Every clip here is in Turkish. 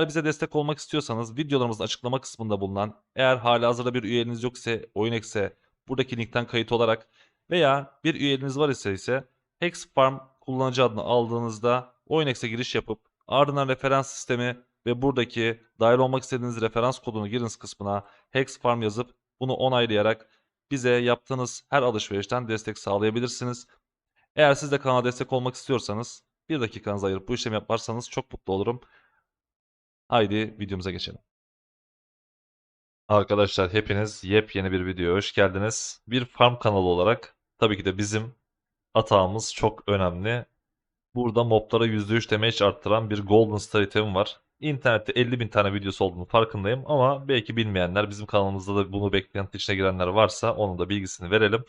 Eğer bize destek olmak istiyorsanız videolarımızın açıklama kısmında bulunan eğer halihazırda bir üyeliğiniz yok ise OyunX'e buradaki linkten kayıt olarak veya bir üyeliğiniz var ise ise Hexfarm kullanıcı adını aldığınızda OyunX'e giriş yapıp ardından referans sistemi ve buradaki dahil olmak istediğiniz referans kodunu giriniz kısmına Hexfarm yazıp bunu onaylayarak bize yaptığınız her alışverişten destek sağlayabilirsiniz. Eğer siz de kanala destek olmak istiyorsanız bir dakikanızı ayırıp bu işlemi yaparsanız çok mutlu olurum. Haydi videomuza geçelim. Arkadaşlar hepiniz yepyeni bir videoya hoş geldiniz. Bir farm kanalı olarak tabii ki de bizim atağımız çok önemli. Burada moblara %3 damage arttıran bir Golden Star item var. İnternette 50 bin tane videosu olduğunu farkındayım ama belki bilmeyenler bizim kanalımızda da bunu beklenti içine girenler varsa onun da bilgisini verelim.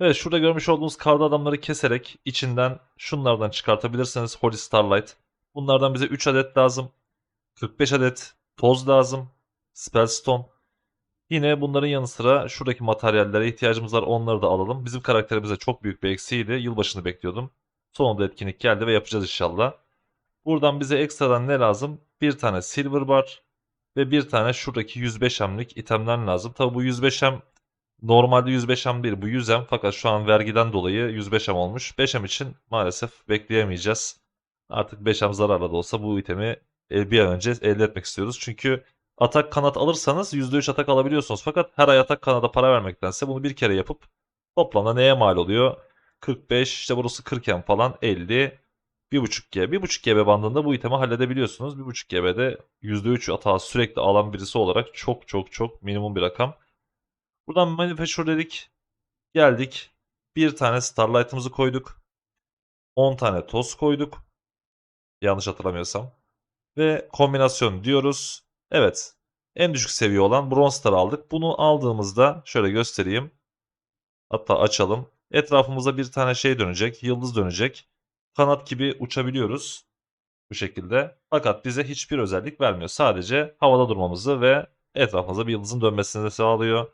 Evet şurada görmüş olduğunuz karda adamları keserek içinden şunlardan çıkartabilirsiniz. Holy Starlight. Bunlardan bize 3 adet lazım. 45 adet toz lazım. Spellstone. Yine bunların yanı sıra şuradaki materyallere ihtiyacımız var. Onları da alalım. Bizim karakterimize çok büyük bir eksiğiydi. Yılbaşını bekliyordum. Sonunda etkinlik geldi ve yapacağız inşallah. Buradan bize ekstradan ne lazım? Bir tane silver bar ve bir tane şuradaki 105 emlik itemden lazım. Tabi bu 105 em normalde 105 em değil bu 100 em fakat şu an vergiden dolayı 105 em olmuş. 5 em için maalesef bekleyemeyeceğiz. Artık 5 em zararla da olsa bu itemi bir an önce elde etmek istiyoruz. Çünkü atak kanat alırsanız %3 atak alabiliyorsunuz. Fakat her ay atak kanada para vermektense bunu bir kere yapıp toplamda neye mal oluyor? 45 işte burası 40 em falan 50 1.5 GB. 1.5 GB bandında bu itemi halledebiliyorsunuz. 1.5 GB'de %3 atağı sürekli alan birisi olarak çok çok çok minimum bir rakam. Buradan manufacture dedik. Geldik. Bir tane Starlight'ımızı koyduk. 10 tane toz koyduk. Yanlış hatırlamıyorsam. Ve kombinasyon diyoruz. Evet. En düşük seviye olan Bronze Star aldık. Bunu aldığımızda şöyle göstereyim. Hatta açalım. Etrafımıza bir tane şey dönecek. Yıldız dönecek. Kanat gibi uçabiliyoruz. Bu şekilde. Fakat bize hiçbir özellik vermiyor. Sadece havada durmamızı ve etrafımıza bir yıldızın dönmesini de sağlıyor.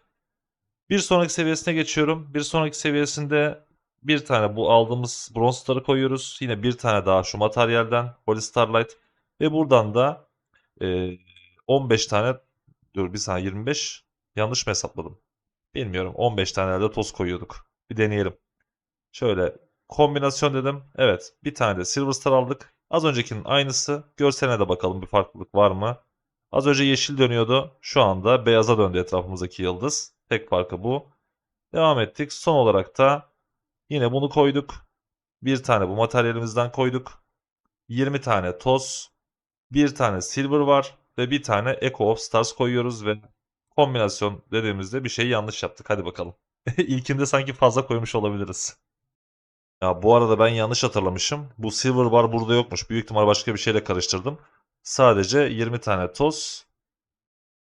Bir sonraki seviyesine geçiyorum. Bir sonraki seviyesinde bir tane bu aldığımız Bronze Star'ı koyuyoruz. Yine bir tane daha şu materyalden Holy Starlight. Ve buradan da e, 15 tane dur bir saniye 25 yanlış mı hesapladım? Bilmiyorum. 15 tane de toz koyuyorduk. Bir deneyelim. Şöyle kombinasyon dedim. Evet bir tane de Silver Star aldık. Az öncekinin aynısı. Görseline de bakalım bir farklılık var mı? Az önce yeşil dönüyordu. Şu anda beyaza döndü etrafımızdaki yıldız. Tek farkı bu. Devam ettik. Son olarak da yine bunu koyduk. Bir tane bu materyalimizden koyduk. 20 tane toz. Bir tane silver var. Ve bir tane Echo of Stars koyuyoruz ve kombinasyon dediğimizde bir şey yanlış yaptık. Hadi bakalım. İlkinde sanki fazla koymuş olabiliriz. Ya bu arada ben yanlış hatırlamışım. Bu silver bar burada yokmuş. Büyük ihtimal başka bir şeyle karıştırdım. Sadece 20 tane toz,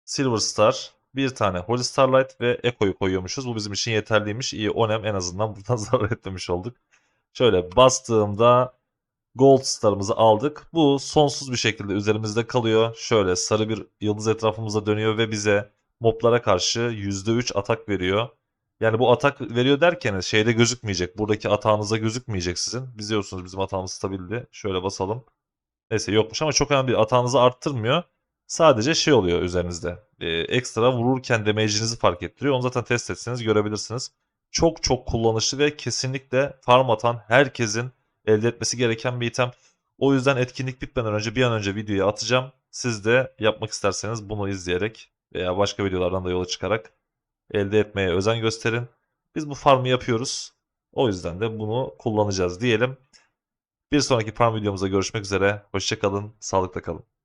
silver star, bir tane holy starlight ve echo'yu koyuyormuşuz. Bu bizim için yeterliymiş. İyi onem en azından buradan zarar etmemiş olduk. Şöyle bastığımda gold starımızı aldık. Bu sonsuz bir şekilde üzerimizde kalıyor. Şöyle sarı bir yıldız etrafımıza dönüyor ve bize moblara karşı %3 atak veriyor. Yani bu atak veriyor derken şeyde gözükmeyecek. Buradaki atağınıza gözükmeyecek sizin. Biliyorsunuz bizim atağımız stabildi. Şöyle basalım. Neyse yokmuş ama çok önemli değil. Atağınızı arttırmıyor. Sadece şey oluyor üzerinizde. Ee, ekstra vururken damage'inizi fark ettiriyor. Onu zaten test etseniz görebilirsiniz. Çok çok kullanışlı ve kesinlikle farm atan herkesin elde etmesi gereken bir item. O yüzden etkinlik bitmeden önce bir an önce videoyu atacağım. Siz de yapmak isterseniz bunu izleyerek veya başka videolardan da yola çıkarak elde etmeye özen gösterin. Biz bu farmı yapıyoruz. O yüzden de bunu kullanacağız diyelim. Bir sonraki farm videomuzda görüşmek üzere. Hoşçakalın, sağlıkla kalın.